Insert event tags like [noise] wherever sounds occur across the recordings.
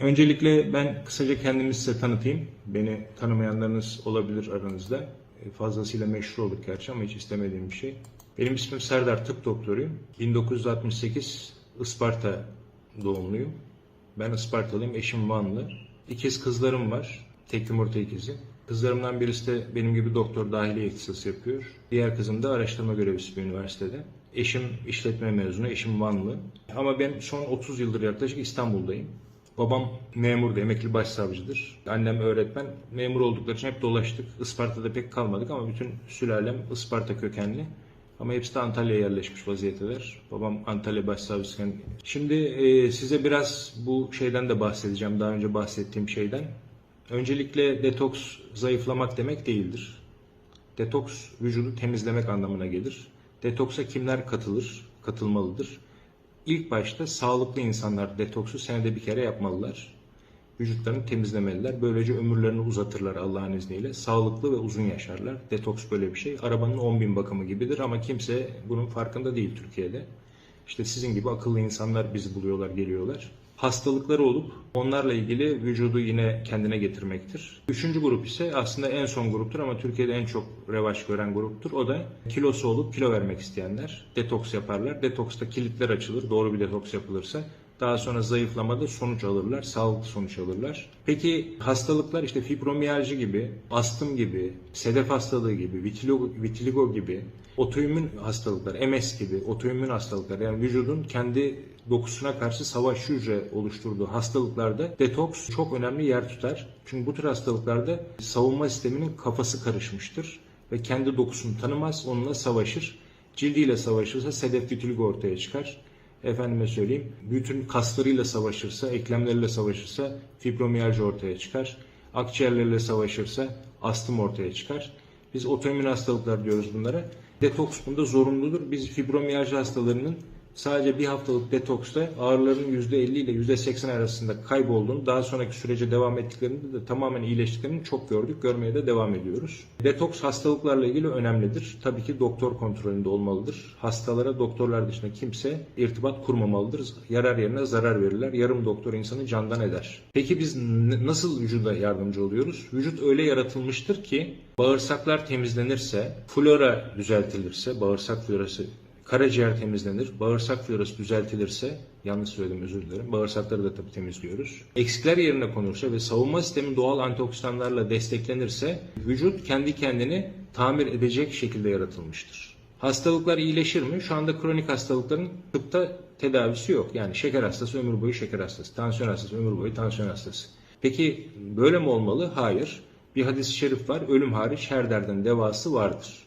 Öncelikle ben kısaca kendimi size tanıtayım. Beni tanımayanlarınız olabilir aranızda. E, Fazlasıyla meşhur olduk gerçi ama hiç istemediğim bir şey. Benim ismim Serdar, tıp doktoruyum. 1968 Isparta doğumluyum. Ben Ispartalıyım, eşim Vanlı. İkiz kızlarım var, tek yumurta ikizi. Kızlarımdan birisi de benim gibi doktor dahiliye ihtisası yapıyor. Diğer kızım da araştırma görevlisi bir üniversitede. Eşim işletme mezunu, eşim Vanlı. Ama ben son 30 yıldır yaklaşık İstanbul'dayım. Babam memurdu, emekli başsavcıdır. Annem öğretmen. Memur oldukları için hep dolaştık. Isparta'da pek kalmadık ama bütün sülalem Isparta kökenli. Ama hepsi de Antalya'ya yerleşmiş vaziyetteler. Babam Antalya Başsavcısıyken. Şimdi e, size biraz bu şeyden de bahsedeceğim. Daha önce bahsettiğim şeyden. Öncelikle detoks zayıflamak demek değildir. Detoks vücudu temizlemek anlamına gelir. Detoksa kimler katılır, katılmalıdır? İlk başta sağlıklı insanlar detoksu senede bir kere yapmalılar. Vücutlarını temizlemeliler. Böylece ömürlerini uzatırlar Allah'ın izniyle. Sağlıklı ve uzun yaşarlar. Detoks böyle bir şey. Arabanın 10 bin bakımı gibidir ama kimse bunun farkında değil Türkiye'de. İşte sizin gibi akıllı insanlar bizi buluyorlar, geliyorlar. Hastalıkları olup onlarla ilgili vücudu yine kendine getirmektir. Üçüncü grup ise aslında en son gruptur ama Türkiye'de en çok revaç gören gruptur. O da kilosu olup kilo vermek isteyenler. Detoks yaparlar. Detoksta kilitler açılır. Doğru bir detoks yapılırsa. Daha sonra zayıflamada sonuç alırlar, sağlıklı sonuç alırlar. Peki hastalıklar işte fibromiyalji gibi, astım gibi, sedef hastalığı gibi, vitiligo, vitiligo gibi, otoimmün hastalıklar, MS gibi, otoimmün hastalıklar yani vücudun kendi dokusuna karşı savaş hücre oluşturduğu hastalıklarda detoks çok önemli yer tutar. Çünkü bu tür hastalıklarda savunma sisteminin kafası karışmıştır ve kendi dokusunu tanımaz, onunla savaşır. Cildiyle savaşırsa sedef vitiligo ortaya çıkar efendime söyleyeyim bütün kaslarıyla savaşırsa, eklemleriyle savaşırsa fibromiyalji ortaya çıkar. Akciğerleriyle savaşırsa astım ortaya çıkar. Biz otoimmün hastalıklar diyoruz bunlara. Detoks bunda zorunludur. Biz fibromiyalji hastalarının sadece bir haftalık detoksta ağrıların %50 ile %80 arasında kaybolduğunu, daha sonraki sürece devam ettiklerinde de tamamen iyileştiklerini çok gördük. Görmeye de devam ediyoruz. Detoks hastalıklarla ilgili önemlidir. Tabii ki doktor kontrolünde olmalıdır. Hastalara doktorlar dışında kimse irtibat kurmamalıdır. Yarar yerine zarar verirler. Yarım doktor insanı candan eder. Peki biz nasıl vücuda yardımcı oluyoruz? Vücut öyle yaratılmıştır ki bağırsaklar temizlenirse, flora düzeltilirse, bağırsak florası Karaciğer temizlenir, bağırsak florası düzeltilirse, yanlış söyledim özür dilerim, bağırsakları da tabii temizliyoruz. Eksikler yerine konursa ve savunma sistemi doğal antioksidanlarla desteklenirse, vücut kendi kendini tamir edecek şekilde yaratılmıştır. Hastalıklar iyileşir mi? Şu anda kronik hastalıkların tıpta tedavisi yok. Yani şeker hastası ömür boyu şeker hastası, tansiyon hastası ömür boyu tansiyon hastası. Peki böyle mi olmalı? Hayır. Bir hadis-i şerif var, ölüm hariç her derdin devası vardır.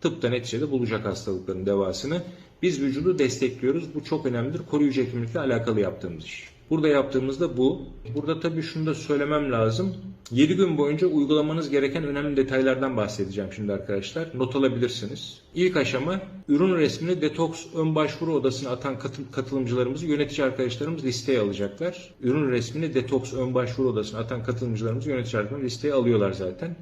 Tıpta neticede bulacak hastalıkların devasını. Biz vücudu destekliyoruz. Bu çok önemlidir. Koruyucu hekimlikle alakalı yaptığımız iş. Burada yaptığımızda bu. Burada tabii şunu da söylemem lazım. 7 gün boyunca uygulamanız gereken önemli detaylardan bahsedeceğim şimdi arkadaşlar. Not alabilirsiniz. İlk aşama ürün resmini detoks ön başvuru odasına atan katı- katılımcılarımızı yönetici arkadaşlarımız listeye alacaklar. Ürün resmini detoks ön başvuru odasına atan katılımcılarımızı yönetici arkadaşlarımız listeye alıyorlar zaten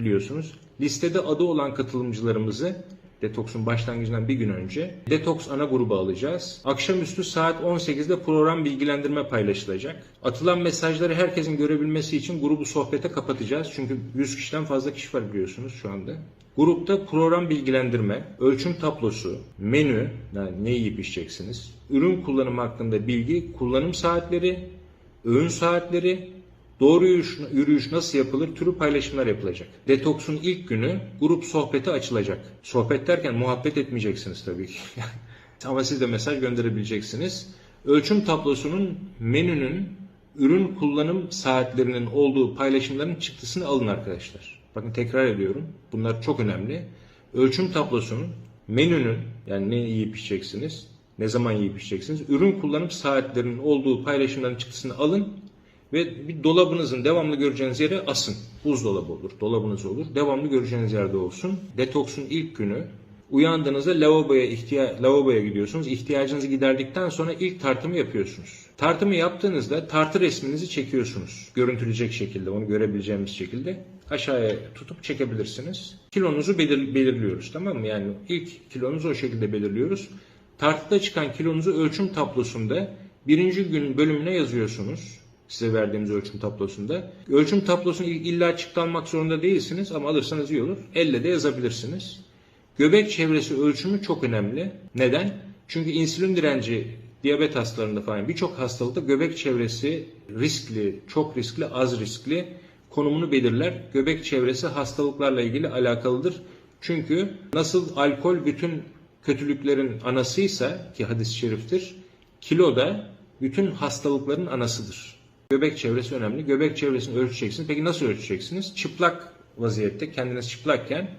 biliyorsunuz. Listede adı olan katılımcılarımızı Detoks'un başlangıcından bir gün önce Detoks ana gruba alacağız. Akşamüstü saat 18'de program bilgilendirme paylaşılacak. Atılan mesajları herkesin görebilmesi için grubu sohbete kapatacağız. Çünkü 100 kişiden fazla kişi var biliyorsunuz şu anda. Grupta program bilgilendirme, ölçüm tablosu, menü, yani ne yiyip içeceksiniz, ürün kullanımı hakkında bilgi, kullanım saatleri, öğün saatleri, Doğru yürüyüş, yürüyüş nasıl yapılır türü paylaşımlar yapılacak. Detoksun ilk günü grup sohbeti açılacak. Sohbet derken muhabbet etmeyeceksiniz tabii ki. [laughs] Ama siz de mesaj gönderebileceksiniz. Ölçüm tablosunun menünün ürün kullanım saatlerinin olduğu paylaşımların çıktısını alın arkadaşlar. Bakın tekrar ediyorum. Bunlar çok önemli. Ölçüm tablosunun menünün yani ne yiyip içeceksiniz, ne zaman yiyip içeceksiniz, ürün kullanım saatlerinin olduğu paylaşımların çıktısını alın ve bir dolabınızın devamlı göreceğiniz yere asın. Buzdolabı olur, dolabınız olur. Devamlı göreceğiniz yerde olsun. Detoksun ilk günü uyandığınızda lavaboya ihtiya lavaboya gidiyorsunuz. İhtiyacınızı giderdikten sonra ilk tartımı yapıyorsunuz. Tartımı yaptığınızda tartı resminizi çekiyorsunuz. Görüntülecek şekilde, onu görebileceğimiz şekilde aşağıya tutup çekebilirsiniz. Kilonuzu belir- belirliyoruz tamam mı? Yani ilk kilonuzu o şekilde belirliyoruz. Tartıda çıkan kilonuzu ölçüm tablosunda birinci gün bölümüne yazıyorsunuz. Size verdiğimiz ölçüm tablosunda. Ölçüm tablosunu illa açıklanmak zorunda değilsiniz ama alırsanız iyi olur. Elle de yazabilirsiniz. Göbek çevresi ölçümü çok önemli. Neden? Çünkü insülin direnci diyabet hastalarında falan birçok hastalıkta göbek çevresi riskli, çok riskli, az riskli konumunu belirler. Göbek çevresi hastalıklarla ilgili alakalıdır. Çünkü nasıl alkol bütün kötülüklerin anasıysa ki hadis-i şeriftir, kilo da bütün hastalıkların anasıdır. Göbek çevresi önemli. Göbek çevresini ölçeceksiniz. Peki nasıl ölçeceksiniz? Çıplak vaziyette, kendiniz çıplakken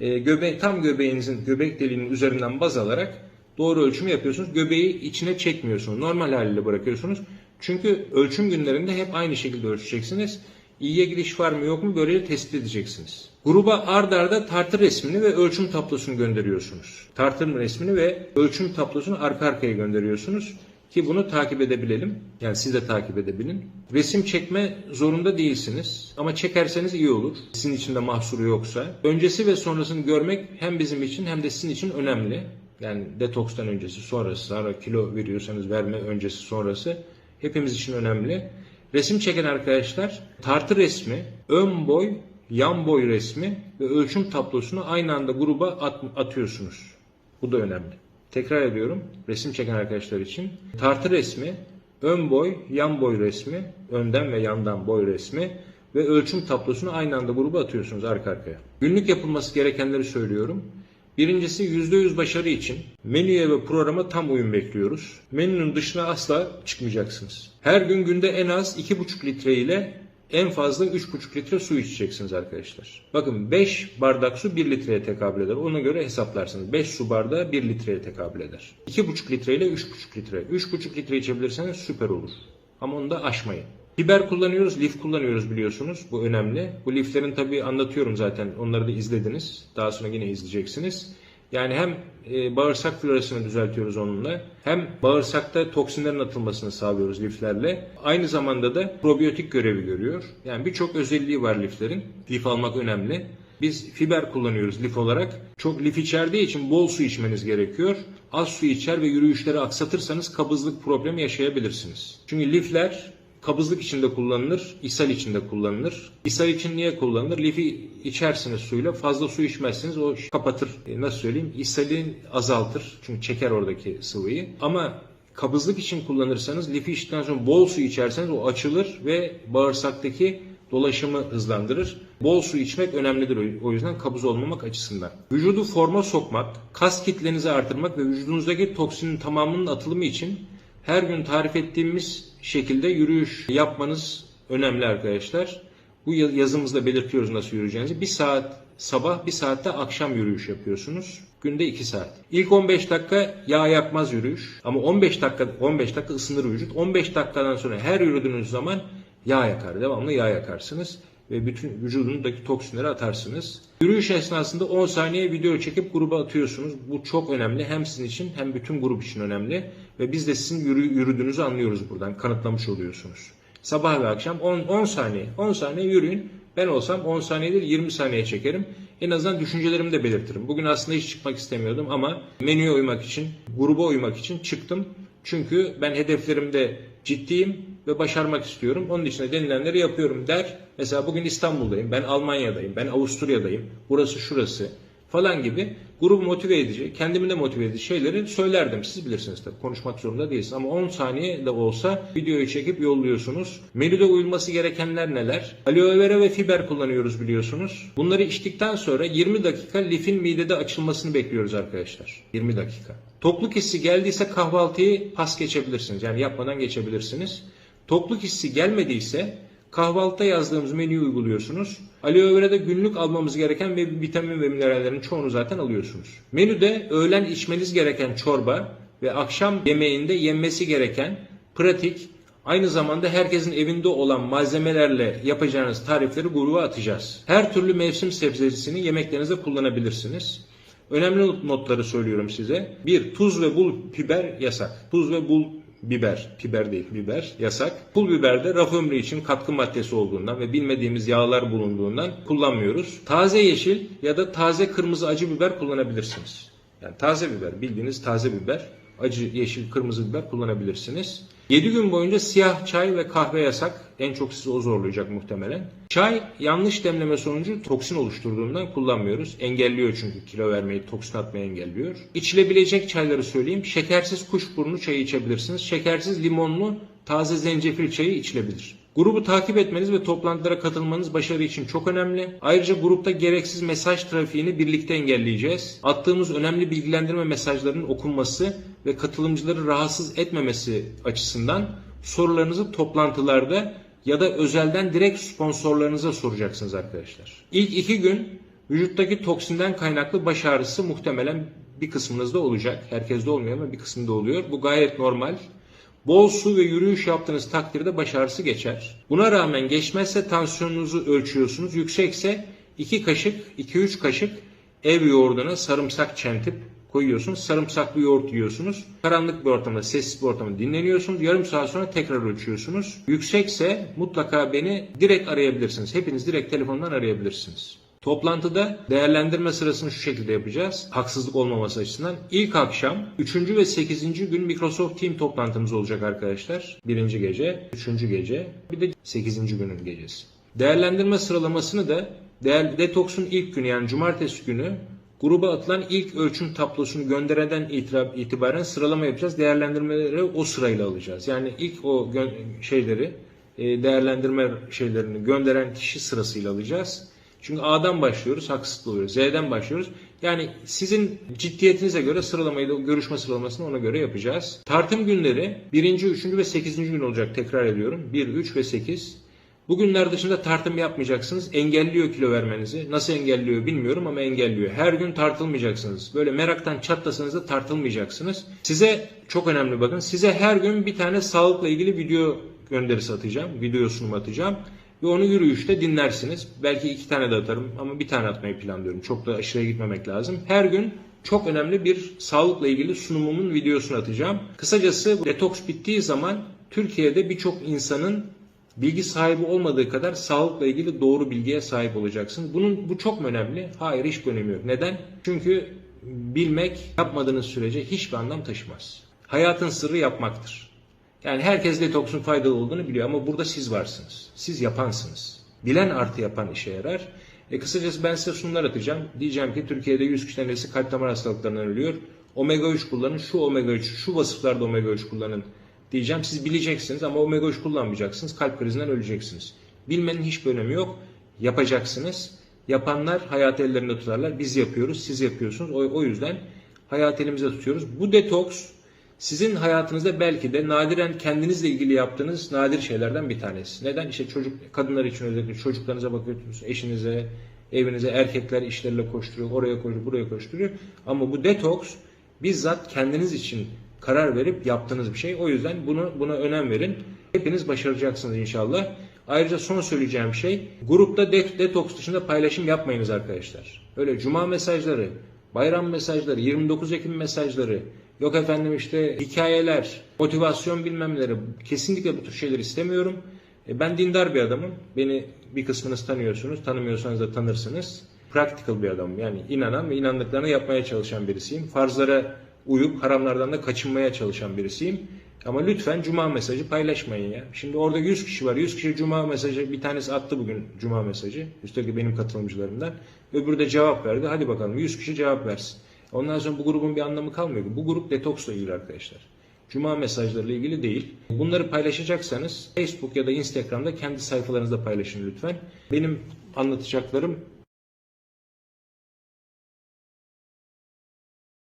e, göbe tam göbeğinizin göbek deliğinin üzerinden baz alarak doğru ölçümü yapıyorsunuz. Göbeği içine çekmiyorsunuz. Normal haliyle bırakıyorsunuz. Çünkü ölçüm günlerinde hep aynı şekilde ölçeceksiniz. İyiye gidiş var mı yok mu böyle tespit edeceksiniz. Gruba ard arda tartı resmini ve ölçüm tablosunu gönderiyorsunuz. Tartım resmini ve ölçüm tablosunu arka arkaya gönderiyorsunuz. Ki bunu takip edebilelim. Yani siz de takip edebilin. Resim çekme zorunda değilsiniz. Ama çekerseniz iyi olur. Sizin için de mahsuru yoksa. Öncesi ve sonrasını görmek hem bizim için hem de sizin için önemli. Yani detokstan öncesi, sonrası, sonra kilo veriyorsanız verme öncesi, sonrası hepimiz için önemli. Resim çeken arkadaşlar tartı resmi, ön boy, yan boy resmi ve ölçüm tablosunu aynı anda gruba at- atıyorsunuz. Bu da önemli. Tekrar ediyorum resim çeken arkadaşlar için. Tartı resmi, ön boy, yan boy resmi, önden ve yandan boy resmi ve ölçüm tablosunu aynı anda gruba atıyorsunuz arka arkaya. Günlük yapılması gerekenleri söylüyorum. Birincisi %100 başarı için menüye ve programa tam uyum bekliyoruz. Menünün dışına asla çıkmayacaksınız. Her gün günde en az 2,5 litre ile en fazla 3,5 litre su içeceksiniz arkadaşlar. Bakın 5 bardak su 1 litreye tekabül eder. Ona göre hesaplarsınız. 5 su bardağı 1 litreye tekabül eder. 2,5 litre ile 3,5 litre. 3,5 litre içebilirseniz süper olur. Ama onu da aşmayın. Biber kullanıyoruz, lif kullanıyoruz biliyorsunuz. Bu önemli. Bu liflerin tabii anlatıyorum zaten. Onları da izlediniz. Daha sonra yine izleyeceksiniz. Yani hem e, bağırsak florasını düzeltiyoruz onunla, hem bağırsakta toksinlerin atılmasını sağlıyoruz liflerle. Aynı zamanda da probiyotik görevi görüyor. Yani birçok özelliği var liflerin. Lif almak önemli. Biz fiber kullanıyoruz lif olarak. Çok lif içerdiği için bol su içmeniz gerekiyor. Az su içer ve yürüyüşleri aksatırsanız kabızlık problemi yaşayabilirsiniz. Çünkü lifler kabızlık içinde kullanılır, ishal içinde kullanılır. İshal için niye kullanılır? Lifi içersiniz suyla, fazla su içmezsiniz, o kapatır. E, nasıl söyleyeyim? İshalin azaltır. Çünkü çeker oradaki sıvıyı. Ama kabızlık için kullanırsanız, lifi içtikten sonra bol su içerseniz o açılır ve bağırsaktaki dolaşımı hızlandırır. Bol su içmek önemlidir o- yüzden kabız olmamak açısından. Vücudu forma sokmak, kas kitlenizi artırmak ve vücudunuzdaki toksinin tamamının atılımı için her gün tarif ettiğimiz şekilde yürüyüş yapmanız önemli arkadaşlar. Bu ya- yazımızda belirtiyoruz nasıl yürüyeceğinizi. Bir saat sabah, bir saatte akşam yürüyüş yapıyorsunuz. Günde 2 saat. İlk 15 dakika yağ yakmaz yürüyüş. Ama 15 dakika 15 dakika ısınır vücut. 15 dakikadan sonra her yürüdüğünüz zaman yağ yakar. Devamlı yağ yakarsınız ve bütün vücudunuzdaki toksinleri atarsınız. Yürüyüş esnasında 10 saniye video çekip gruba atıyorsunuz. Bu çok önemli. Hem sizin için hem bütün grup için önemli. Ve biz de sizin yürü, yürüdüğünüzü anlıyoruz buradan. Kanıtlamış oluyorsunuz. Sabah ve akşam 10, 10 saniye. 10 saniye yürüyün. Ben olsam 10 saniye değil 20 saniye çekerim. En azından düşüncelerimi de belirtirim. Bugün aslında hiç çıkmak istemiyordum ama menüye uymak için, gruba uymak için çıktım. Çünkü ben hedeflerimde ciddiyim ve başarmak istiyorum. Onun için de denilenleri yapıyorum der. Mesela bugün İstanbul'dayım, ben Almanya'dayım, ben Avusturya'dayım, burası şurası falan gibi grubu motive edici, kendimi de motive edici şeyleri söylerdim. Siz bilirsiniz tabii konuşmak zorunda değilsiniz ama 10 saniye de olsa videoyu çekip yolluyorsunuz. Menüde uyulması gerekenler neler? Aloe vera ve fiber kullanıyoruz biliyorsunuz. Bunları içtikten sonra 20 dakika lifin midede açılmasını bekliyoruz arkadaşlar. 20 dakika. Tokluk hissi geldiyse kahvaltıyı pas geçebilirsiniz. Yani yapmadan geçebilirsiniz. Tokluk hissi gelmediyse kahvaltıda yazdığımız menüyü uyguluyorsunuz. Aloe vera'da günlük almamız gereken ve vitamin ve minerallerin çoğunu zaten alıyorsunuz. Menüde öğlen içmeniz gereken çorba ve akşam yemeğinde yenmesi gereken pratik Aynı zamanda herkesin evinde olan malzemelerle yapacağınız tarifleri gruba atacağız. Her türlü mevsim sebzesini yemeklerinizde kullanabilirsiniz. Önemli notları söylüyorum size. Bir, tuz ve bul biber yasak. Tuz ve bul biber, biber değil biber yasak. Pul biberde raf ömrü için katkı maddesi olduğundan ve bilmediğimiz yağlar bulunduğundan kullanmıyoruz. Taze yeşil ya da taze kırmızı acı biber kullanabilirsiniz. Yani taze biber, bildiğiniz taze biber, acı yeşil kırmızı biber kullanabilirsiniz. 7 gün boyunca siyah çay ve kahve yasak. En çok sizi o zorlayacak muhtemelen. Çay yanlış demleme sonucu toksin oluşturduğundan kullanmıyoruz. Engelliyor çünkü kilo vermeyi, toksin atmayı engelliyor. İçilebilecek çayları söyleyeyim. Şekersiz kuşburnu çayı içebilirsiniz. Şekersiz limonlu taze zencefil çayı içilebilir. Grubu takip etmeniz ve toplantılara katılmanız başarı için çok önemli. Ayrıca grupta gereksiz mesaj trafiğini birlikte engelleyeceğiz. Attığımız önemli bilgilendirme mesajlarının okunması ve katılımcıları rahatsız etmemesi açısından sorularınızı toplantılarda ya da özelden direkt sponsorlarınıza soracaksınız arkadaşlar. İlk iki gün vücuttaki toksinden kaynaklı baş ağrısı muhtemelen bir kısmınızda olacak. Herkeste olmuyor ama bir kısmında oluyor. Bu gayet normal. Bol su ve yürüyüş yaptığınız takdirde baş ağrısı geçer. Buna rağmen geçmezse tansiyonunuzu ölçüyorsunuz. Yüksekse 2 kaşık, 2-3 kaşık ev yoğurduna sarımsak çentip koyuyorsunuz. Sarımsaklı yoğurt yiyorsunuz. Karanlık bir ortamda, sessiz bir ortamda dinleniyorsunuz. Yarım saat sonra tekrar ölçüyorsunuz. Yüksekse mutlaka beni direkt arayabilirsiniz. Hepiniz direkt telefondan arayabilirsiniz. Toplantıda değerlendirme sırasını şu şekilde yapacağız. Haksızlık olmaması açısından. İlk akşam 3. ve 8. gün Microsoft Team toplantımız olacak arkadaşlar. Birinci gece, 3. gece, bir de 8. günün gecesi. Değerlendirme sıralamasını da değer, Detox'un ilk günü yani cumartesi günü gruba atılan ilk ölçüm tablosunu gönderenden itibaren sıralama yapacağız. Değerlendirmeleri o sırayla alacağız. Yani ilk o şeyleri e, değerlendirme şeylerini gönderen kişi sırasıyla alacağız. Çünkü A'dan başlıyoruz, haksızlık oluyor. Z'den başlıyoruz. Yani sizin ciddiyetinize göre sıralamayı da görüşme sıralamasını ona göre yapacağız. Tartım günleri 1. 3. ve 8. gün olacak tekrar ediyorum. 1, 3 ve 8. Bu günler dışında tartım yapmayacaksınız. Engelliyor kilo vermenizi. Nasıl engelliyor bilmiyorum ama engelliyor. Her gün tartılmayacaksınız. Böyle meraktan çatlasanız da tartılmayacaksınız. Size çok önemli bakın. Size her gün bir tane sağlıkla ilgili video gönderisi atacağım. Video sunumu atacağım. Ve onu yürüyüşte dinlersiniz. Belki iki tane de atarım ama bir tane atmayı planlıyorum. Çok da aşırıya gitmemek lazım. Her gün çok önemli bir sağlıkla ilgili sunumumun videosunu atacağım. Kısacası detoks bittiği zaman Türkiye'de birçok insanın bilgi sahibi olmadığı kadar sağlıkla ilgili doğru bilgiye sahip olacaksın. Bunun bu çok önemli? Hayır hiçbir önemi yok. Neden? Çünkü bilmek yapmadığınız sürece hiçbir anlam taşımaz. Hayatın sırrı yapmaktır. Yani herkes detoksun faydalı olduğunu biliyor ama burada siz varsınız. Siz yapansınız. Bilen artı yapan işe yarar. E kısacası ben size sunumlar atacağım. Diyeceğim ki Türkiye'de 100 kişi tanesi kalp damar hastalıklarından ölüyor. Omega 3 kullanın, şu omega 3, şu vasıflarda omega 3 kullanın diyeceğim. Siz bileceksiniz ama omega 3 kullanmayacaksınız. Kalp krizinden öleceksiniz. Bilmenin hiçbir önemi yok. Yapacaksınız. Yapanlar hayatı ellerinde tutarlar. Biz yapıyoruz, siz yapıyorsunuz. O, o yüzden hayatı elimizde tutuyoruz. Bu detoks sizin hayatınızda belki de nadiren kendinizle ilgili yaptığınız nadir şeylerden bir tanesi. Neden? İşte çocuk, kadınlar için özellikle çocuklarınıza bakıyorsunuz, eşinize, evinize, erkekler işlerle koşturuyor, oraya koşturuyor, buraya koşturuyor. Ama bu detoks bizzat kendiniz için karar verip yaptığınız bir şey. O yüzden bunu buna önem verin. Hepiniz başaracaksınız inşallah. Ayrıca son söyleyeceğim şey, grupta de- detoks dışında paylaşım yapmayınız arkadaşlar. Öyle cuma mesajları, bayram mesajları, 29 Ekim mesajları, yok efendim işte hikayeler, motivasyon bilmemleri, kesinlikle bu tür şeyler istemiyorum. E, Ben dindar bir adamım. Beni bir kısmınız tanıyorsunuz, tanımıyorsanız da tanırsınız. Practical bir adamım. Yani inanan ve inandıklarını yapmaya çalışan birisiyim. Farzlara uyup haramlardan da kaçınmaya çalışan birisiyim. Ama lütfen cuma mesajı paylaşmayın ya. Şimdi orada 100 kişi var. 100 kişi cuma mesajı bir tanesi attı bugün cuma mesajı. Üstelik benim katılımcılarımdan. Öbürü de cevap verdi. Hadi bakalım 100 kişi cevap versin. Ondan sonra bu grubun bir anlamı kalmıyor. Bu grup detoksla ilgili arkadaşlar. Cuma mesajlarıyla ilgili değil. Bunları paylaşacaksanız Facebook ya da Instagram'da kendi sayfalarınızda paylaşın lütfen. Benim anlatacaklarım